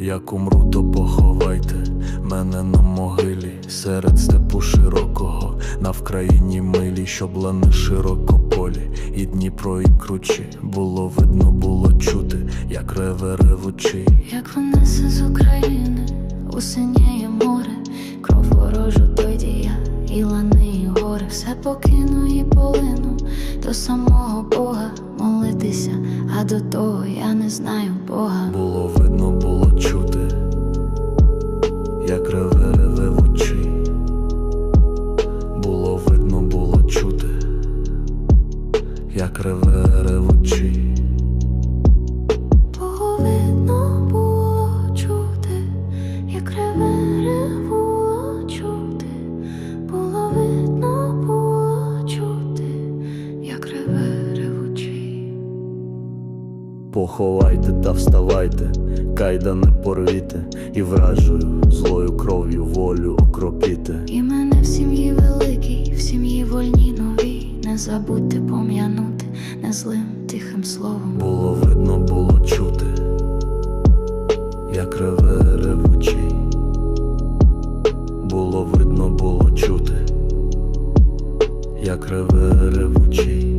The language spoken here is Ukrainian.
Як умру, то поховайте мене на могилі серед степу широкого, на вкраїні милі, щоб лани широкополі, і Дніпро, і кручі було видно, було чути, як реве ревучий. Як винесе з України, у покину і полину до самого Бога молитися, а до того я не знаю Бога. Було видно, було чути, як реве очі. Було видно, було чути, як реве в Бо Поховайте та вставайте, кайда не порвіте, і вражую злою кров'ю волю окропіте. І мене в сім'ї великій, в сім'ї вольній новій. Не забудьте пом'янути не злим тихим словом. Було видно, було чути, як реве ревучий. Було видно, було чути, як реве ревучий.